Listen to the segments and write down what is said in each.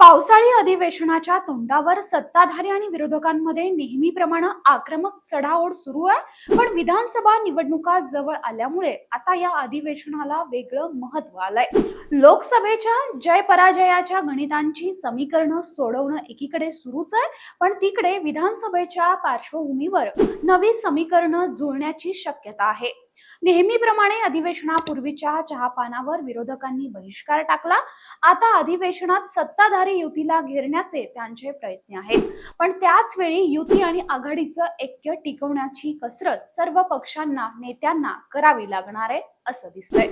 पावसाळी अधिवेशनाच्या तोंडावर सत्ताधारी आणि विरोधकांमध्ये नेहमीप्रमाणे आक्रमक चढाओढ सुरू आहे. पण विधानसभा निवडणुका जवळ आल्यामुळे आता या अधिवेशनाला वेगळं महत्त्व आलंय. लोकसभेच्या जय पराजयाच्या गणितांची समीकरणं सोडवणं एकीकडे सुरूच आहे. पण तिकडे विधानसभेच्या पार्श्वभूमीवर नवी समीकरणं जुळण्याची शक्यता आहे. नेहमीप्रमाणे अधिवेशनापूर्वीच्या चहापानावर विरोधकांनी बहिष्कार टाकला. आता अधिवेशनात सत्ताधारी युतीला घेरण्याचे त्यांचे प्रयत्न आहेत. पण त्याच वेळी युती आणि आघाडीचं ऐक्य टिकवण्याची कसरत सर्व पक्षांना नेत्यांना करावी लागणार आहे असं दिसतंय.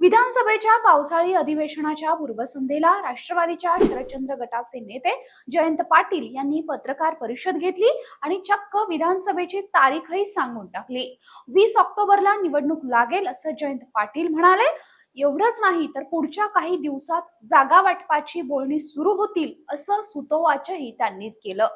विधानसभेच्या पावसाळी अधिवेशनाच्या पूर्वसंध्येला राष्ट्रवादीच्या शरदचंद्र गटाचे नेते जयंत पाटील यांनी पत्रकार परिषद घेतली आणि चक्क विधानसभेची तारीखही सांगून टाकली. वीस ऑक्टोबरला निवडणूक लागेल असं जयंत पाटील म्हणाले. एवढंच नाही तर पुढच्या काही दिवसात जागा वाटपाची बोलणी सुरू होतील असं सुतोवाचही त्यांनीच केलं.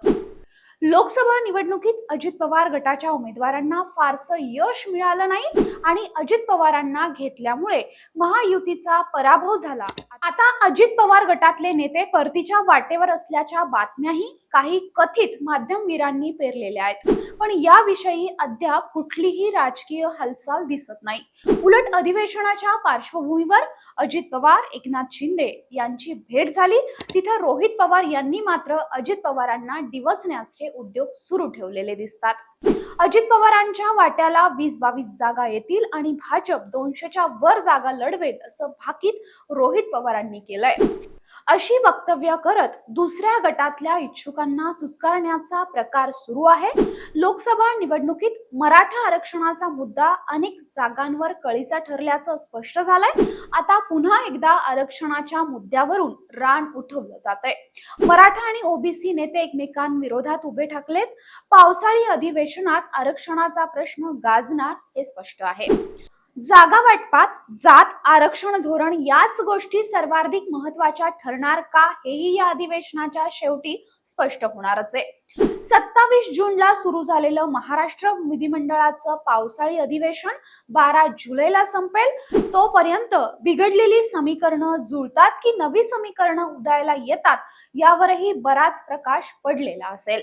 लोकसभा निवडणुकीत अजित पवार गटाच्या उमेदवारांना फारसं यश मिळालं नाही आणि अजित पवारांना घेतल्यामुळे महायुतीचा पराभव झाला. आता अजित पवार गटातले नेते परतीच्या वाटेवर असल्याच्या बातम्याही काही कथित माध्यमवीरांनी पेरलेल्या आहेत. पण याविषयी अद्याप कुठलीही राजकीय हालचाल दिसत नाही. उलट अधिवेशनाच्या पार्श्वभूमीवर अजित पवार एकनाथ शिंदे यांची भेट झाली. तिथं रोहित पवार यांनी मात्र अजित पवारांना डिवचण्याचे उद्योग सुरू ठेवलेले दिसतात. अजित पवारांच्या वाट्याला वीस बावीस जागा येतील आणि भाजप दोनशेच्या वर जागा लढवेल असं भाकीत रोहित पवारांनी केलंय. अशी वक्तव्य करत दुसऱ्या गटातल्या इच्छुकांना चुचकारण्याचा प्रकार सुरू आहे. लोकसभा निवडणुकीत मराठा आरक्षणाचा मुद्दा अनेक जागांवर कळीचा ठरल्याचं स्पष्ट झालंय. आता पुन्हा एकदा आरक्षणाच्या मुद्द्यावरून रान उठवलं जात आहे मराठा आणि ओबीसी नेते एकमेकांविरोधात उभे ठाकलेत. पावसाळी अधिवेशनात आरक्षणाचा प्रश्न गाजणार हे स्पष्ट आहे. जागा वाटपात जात आरक्षण धोरण याच गोष्टी सर्वाधिक महत्त्वाच्या ठरणार का हेही या अधिवेशनाच्या शेवटी स्पष्ट होणारच आहे. सत्तावीस जूनला सुरू झालेलं महाराष्ट्र विधिमंडळाचं पावसाळी अधिवेशन बारा जुलैला संपेल. तोपर्यंत बिघडलेली समीकरणं जुळतात की नवी समीकरणं उदायला येतात यावरही बराच प्रकाश पडलेला असेल.